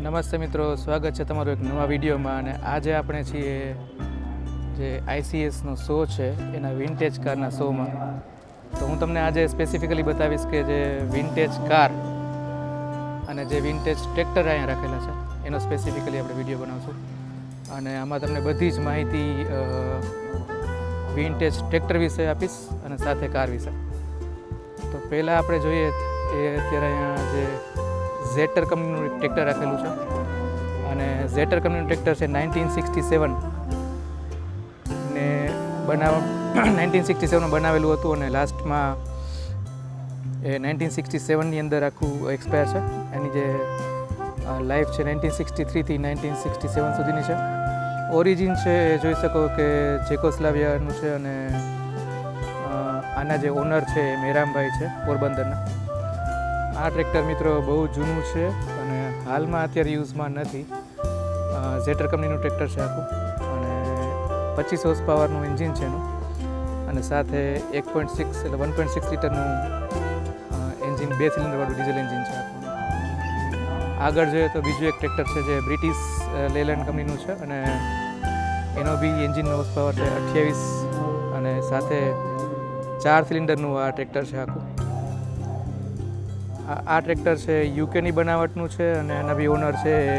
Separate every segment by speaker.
Speaker 1: નમસ્તે મિત્રો, સ્વાગત છે તમારું એક નવા વિડીયોમાં અને આજે આપણે છીએ જે આઈસીએસનો શો છે, એના વિન્ટેજ કારના શોમાં. તો હું તમને આજે સ્પેસિફિકલી બતાવીશ કે જે વિન્ટેજ કાર અને જે વિન્ટેજ ટ્રેક્ટર અહીંયા રાખેલા છે, એનો સ્પેસિફિકલી આપણે વીડિયો બનાવશું. અને આમાં તમને બધી જ માહિતી વિન્ટેજ ટ્રેક્ટર વિશે આપીશ અને સાથે કાર વિશે. તો પહેલાં આપણે જોઈએ, એ અત્યારે અહીંયા જે ઝેટર કંપનીનું ટ્રેક્ટર રાખેલું છે. અને ઝેટર કંપનીનું ટ્રેક્ટર છે નાઇન્ટીન સિક્સટી સેવન. ને બનાવ નાઇન્ટીન સિક્સટી સેવનમાં બનાવેલું હતું અને લાસ્ટમાં એ નાઇન્ટીન સિક્સટી સેવનની અંદર આખું એક્સપાયર છે. એની જે લાઈફ છે નાઇન્ટીન સિક્સટી થ્રીથી નાઇન્ટીન સિક્સટી સેવન સુધીની છે. ઓરિજિન છે એ જોઈ શકો કે જેકોસ્લાવિયાનું છે અને આના જે ઓનર છે એ મેરામભાઈ છે પોરબંદરના. આ ટ્રેક્ટર મિત્રો બહુ જૂનું છે અને હાલમાં અત્યારે યુઝમાં નથી. ઝેટર કંપનીનું ટ્રેક્ટર છે આખું અને પચીસ હોર્સ પાવરનું એન્જિન છે એનું. અને સાથે એક પોઈન્ટ સિક્સ એટલે વન પોઈન્ટ સિક્સ લીટરનું એન્જિન બે સિલિન્ડરવાળું ડીઝલ એન્જિન છે આખું. આગળ જોઈએ તો બીજું એક ટ્રેક્ટર છે જે બ્રિટિશ લેલેન્ડ કંપનીનું છે અને એનો બી એન્જિનનો હોર્સ પાવર છે અઠ્યાવીસ અને સાથે ચાર સિલિન્ડરનું આ ટ્રેક્ટર છે આખું. આ ટ્રેક્ટર છે, યુકેની બનાવટનું છે અને એના બી ઓનર છે એ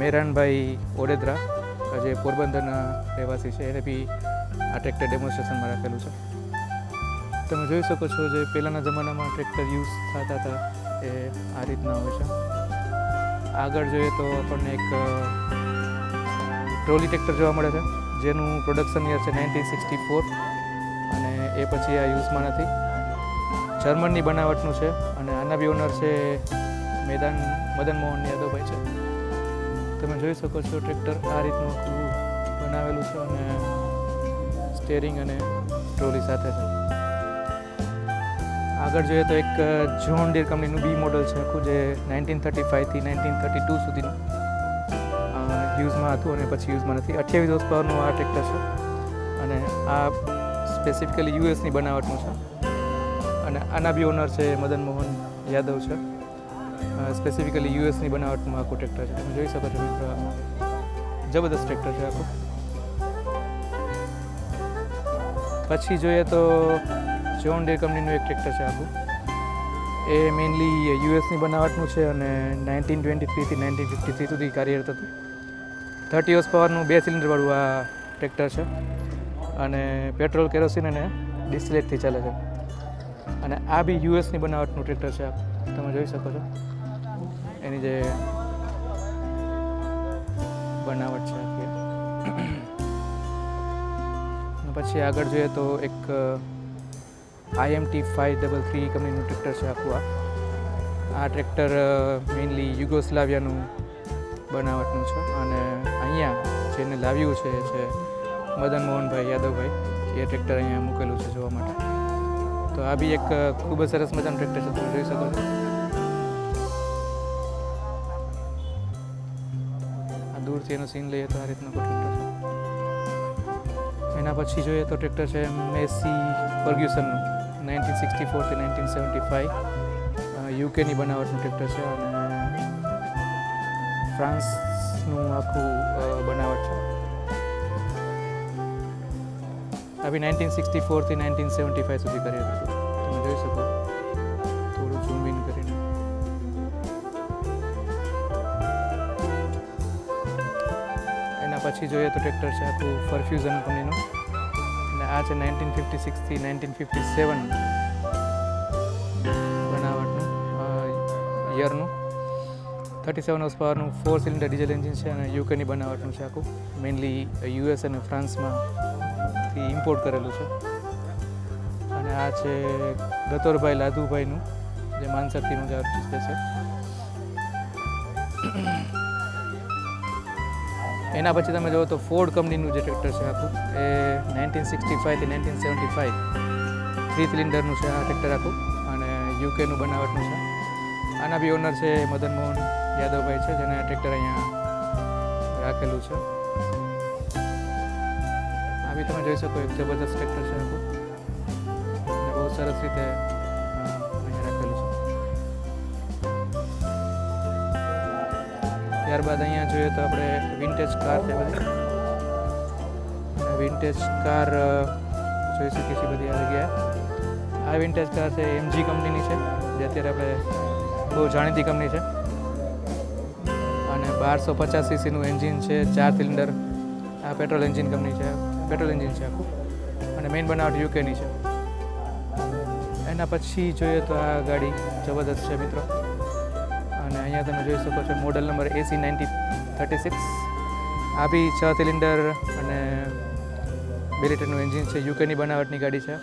Speaker 1: મેરાનભાઈ ઓડેદરા, જે પોરબંદરના રહેવાસી છે, એને બી આ ટ્રેક્ટર ડેમોન્સ્ટ્રેશનમાં રાખેલું છે. તમે જોઈ શકો છો જે પહેલાંના જમાનામાં ટ્રેક્ટર યુઝ થતા હતા, એ આ રીતના હોય છે. આગળ જોઈએ તો આપણને એક ટ્રોલી ટ્રેક્ટર જોવા મળે છે, જેનું પ્રોડક્શન યર છે નાઇન્ટીન સિક્સટી ફોર અને એ પછી આ યુઝમાં નથી. જર્મનની બનાવટનું છે અને આના બી ઓનર છે મેદાન, મદન મોહન યાદવભાઈ છે. તમે જોઈ શકો છો ટ્રેક્ટર આ રીતનું બનાવેલું છે અને સ્ટેરિંગ અને ટ્રોલી સાથે છે. આગળ જોઈએ તો એક જોન ડીર કંપનીનું બી મોડલ છે આખું, જે નાઇન્ટીન થર્ટી ફાઇવથી નાઇન્ટીન થર્ટી ટુ સુધીનું યુઝમાં હતું અને પછી યુઝમાં નથી. અઠ્યાવીસ હોર્સ પરનું આ ટ્રેક્ટર છે અને આ સ્પેસિફિકલી યુએસની બનાવટનું છે. અને આના બી ઓનર છે મદન મોહન યાદવ છે. સ્પેસિફિકલી યુએસની બનાવટનું આખું ટ્રેક્ટર છે. તમે જોઈ શકો છો મિત્રો જબરદસ્ત ટ્રેક્ટર છે આખું. પછી જોઈએ તો જોન ડે કંપનીનું એક ટ્રેક્ટર છે આખું. એ મેઇનલી યુએસની બનાવટનું છે અને નાઇન્ટીન ટ્વેન્ટી થ્રીથી નાઇન્ટીન ફિફ્ટી થ્રી સુધી કાર્યરત હતું. થર્ટી હોર્સ પાવરનું બે સિલિન્ડરવાળું આ ટ્રેક્ટર છે. અને પેટ્રોલ કેરોસીન અને ડિસ્લેટથી ચાલે છે. અને આ બી યુએસની બનાવટનું ટ્રેક્ટર છે તમે જોઈ શકો છો. એની જે બનાવટ છે આખી. પછી આગળ જોઈએ તો એક આઈએમટી ફાઇવ ડબલ થ્રી કંપનીનું ટ્રેક્ટર છે આખું આ. આ ટ્રેક્ટર મેઇનલી યુગોસ્લાવિયાનું બનાવટનું છે. અને અહીંયા જેને લાવ્યું છે એ છે મદન મોહનભાઈ યાદવભાઈ. એ ટ્રેક્ટર અહીંયા મૂકેલું છે જોવા માટે. તો આ બી એક ખૂબ જ સરસ મજાનું ટ્રેક્ટર છે, તમે જોઈ શકો છો. આ દૂરથી એનો સીન લઈએ તો આ રીતનો ટ્રેક્ટર છે. એના પછી જોઈએ તો ટ્રેક્ટર છે મેસી ફર્ગ્યુસનનું, નાઇન્ટીન સિક્સટી ફોરથી નાઇન્ટીન સેવન્ટી ફાઇવ. યુકેની બનાવટનું ટ્રેક્ટર છે અને ફ્રાન્સનું આખું બનાવટ છે. આ બી નાઇન્ટીન સિક્સટી ફોરથી નાઇન્ટીન સેવન્ટી ફાઇવ સુધી કરી હતું તમે જોઈ શકો. થોડું ઝૂમ ઇન કરીને. એના પછી જોઈએ તો ટ્રેક્ટર છે આખું પરફ્યુઝન કંપનીનું અને આ છે નાઇન્ટીન ફિફ્ટી સિક્સથી નાઇન્ટીન ફિફ્ટી સેવન બનાવટનું યરનું. થર્ટી સેવન હોર્સ પાવરનું ફોર સિલિન્ડર ડીઝલ એન્જિન છે અને યુકેની બનાવટનું છે આખું. મેઇનલી યુએસ અને ફ્રાન્સમાંથી ઇમ્પોર્ટ કરેલું છે. અને આ છે ગતોરભાઈ લાધુભાઈનું, જે માનસરથીનું જે આર્ટિસ્ટ છે એના પછી તમે જુઓ તો ફોર્ડ કંપનીનું જે ટ્રેક્ટર છે આખું, એ નાઇન્ટીન સિક્સટી ફાઇવથી નાઇન્ટીન સેવન્ટી ફાઇવ થ્રી સિલિન્ડરનું છે આ ટ્રેક્ટર આખું, અને યુકેનું બનાવટનું છે. આના બી ઓનર છે મદન મોહન યાદવભાઈ છે, જેને આ ટ્રેક્ટર અહીંયા રાખેલું છે. આ બી તમે જોઈ શકો એક જબરદસ્ત ટ્રેક્ટર છે બહુ સરસ રીતે ત્યારબાદ અહીંયા જોઈએ તો આપણે વિન્ટેજ કાર છે બધી. વિન્ટેજ કાર જોઈ શકીએ છીએ બધી આ જગ્યાએ. આ વિન્ટેજ કાર છે એમજી કંપનીની છે, જે અત્યારે આપણે બહુ જાણીતી કંપની છે. અને બારસો પચાસ સીસીનું એન્જિન છે, ચાર સિલિન્ડર આ પેટ્રોલ એન્જિન કંપની છે. પેટ્રોલ એન્જિન છે આખું. અને મેઇન બનાવટ યુકેની છે. એના પછી જોઈએ તો આ ગાડી જબરદસ્ત છે મિત્રો. અને અહીંયા તમે જોઈ શકો છો model number AC ninety thirty six આ બી છ સિલિન્ડર અને બે લીટરનું એન્જિન છે. યુકેની બનાવટની ગાડી છે.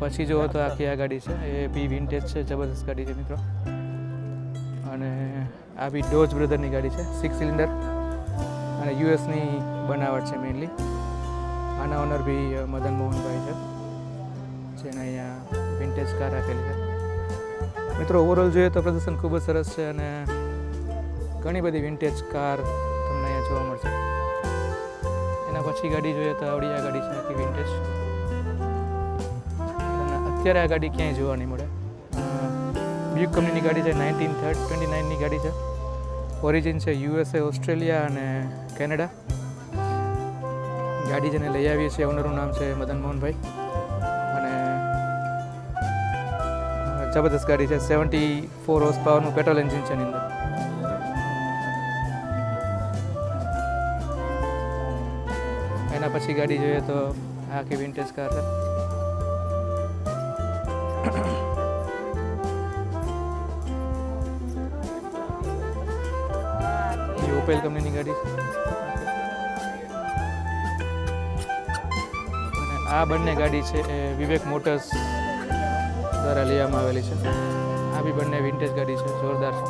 Speaker 1: પછી જુઓ તો આખી આ ગાડી છે. એ બી વિન્ટેજ છે. જબરદસ્ત ગાડી છે મિત્રો. અને આ બી ડોજ બ્રધરની ગાડી છે સિક્સ સિલિન્ડર અને યુએસની બનાવટ છે મેઇનલી આના ઓનર બી મદન મોહનભાઈ છે જેને અહીંયા વિન્ટેજ કાર રાખેલી છે. મિત્રો ઓવરઓલ જોઈએ તો પ્રદર્શન ખૂબ જ સરસ છે અને ઘણી બધી વિન્ટેજ કાર તમને અહીંયા જોવા મળશે. એના પછી ગાડી જોઈએ તો આવડી આ ગાડી છે આખી વિન્ટેજ અત્યારે આ ગાડી ક્યાંય જોવા નહીં મળે. બ્યુક કંપનીની ગાડી છે નાઇન્ટીન થર્ડ ટ્વેન્ટી નાઇનની ગાડી છે. ઓરિજિન છે યુએસએ ઓસ્ટ્રેલિયા અને કેનેડા ગાડી જેને લઈ આવીએ છીએ ઓનરનું નામ છે મદન મોહનભાઈ અને જબરદસ્ત ગાડી છે સેવન્ટી ફોર હોર્સ પાવરનું પેટ્રોલ એન્જિન છે એની અંદર. એના પછી ગાડી જોઈએ તો આખી વિન્ટેજ કાર છે. ઓપેલ કંપનીની ગાડી અને આ બંને ગાડી છે એ વિવેક મોટર્સ દ્વારા લેવામાં આવેલી છે. આ બી બંને વિન્ટેજ ગાડી છે, જોરદાર છે.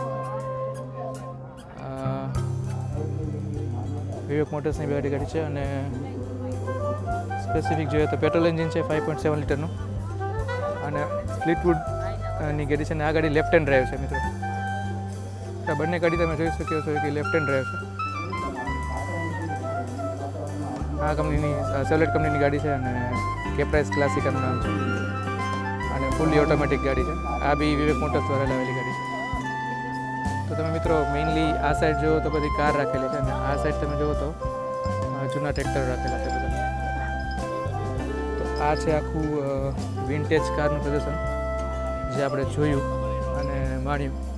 Speaker 1: વિવેક મોટર્સની બે ગાડી છે અને સ્પેસિફિક જોઈએ તો પેટ્રોલ એન્જિન છે ફાઇવ પોઈન્ટ સેવન લીટરનું અને ફ્લીટવુડની ગાડી છે અને આ ગાડી લેફ્ટ હેન્ડ ડ્રાઈવ છે મિત્રો. આ બંને ગાડી તમે જોઈ શકો છો કે લેફ્ટ હેન્ડ રહેશે આ કંપનીની સેવલેટ કંપનીની ગાડી છે અને કેપ્રાઇસ ક્લાસિકાનું નામ છે. અને ફૂલી ઓટોમેટિક ગાડી છે. આ બી વિવેક મોટર્સ દ્વારા લાવેલી ગાડી છે. તો તમે મિત્રો મેઇનલી આ સાઈડ જુઓ તો બધી કાર રાખેલી છે અને આ સાઈડ તમે જુઓ તો જૂના ટ્રેક્ટર રાખેલા છે બધા. તો આ છે આખું વિન્ટેજ કારનું પ્રદર્શન, જે આપણે જોયું અને માણ્યું.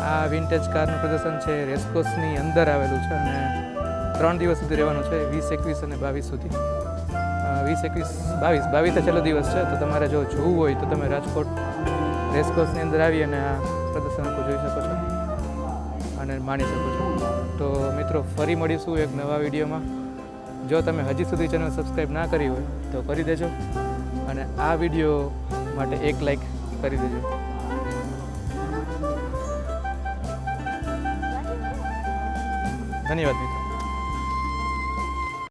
Speaker 1: આ વિન્ટેજ કારનું પ્રદર્શન છે રેસકોસની અંદર આવેલું છે અને ત્રણ દિવસ સુધી રહેવાનું છે, વીસ, એકવીસ અને બાવીસ સુધી. વીસ, એકવીસ, બાવીસ બાવીસ છેલ્લો દિવસ છે, તો તમારે જો જોવું હોય તો તમે રાજકોટ રેસકોસની અંદર આવી અને આ પ્રદર્શન જોઈ શકો છો અને માણી શકો છો. તો મિત્રો, ફરી મળીશું એક નવા વિડીયોમાં. જો તમે હજી સુધી ચેનલ સબસ્ક્રાઈબ ના કરી હોય તો કરી દેજો અને આ વીડિયો માટે એક લાઈક કરી દેજો. ધન્યવાદ મિત્રો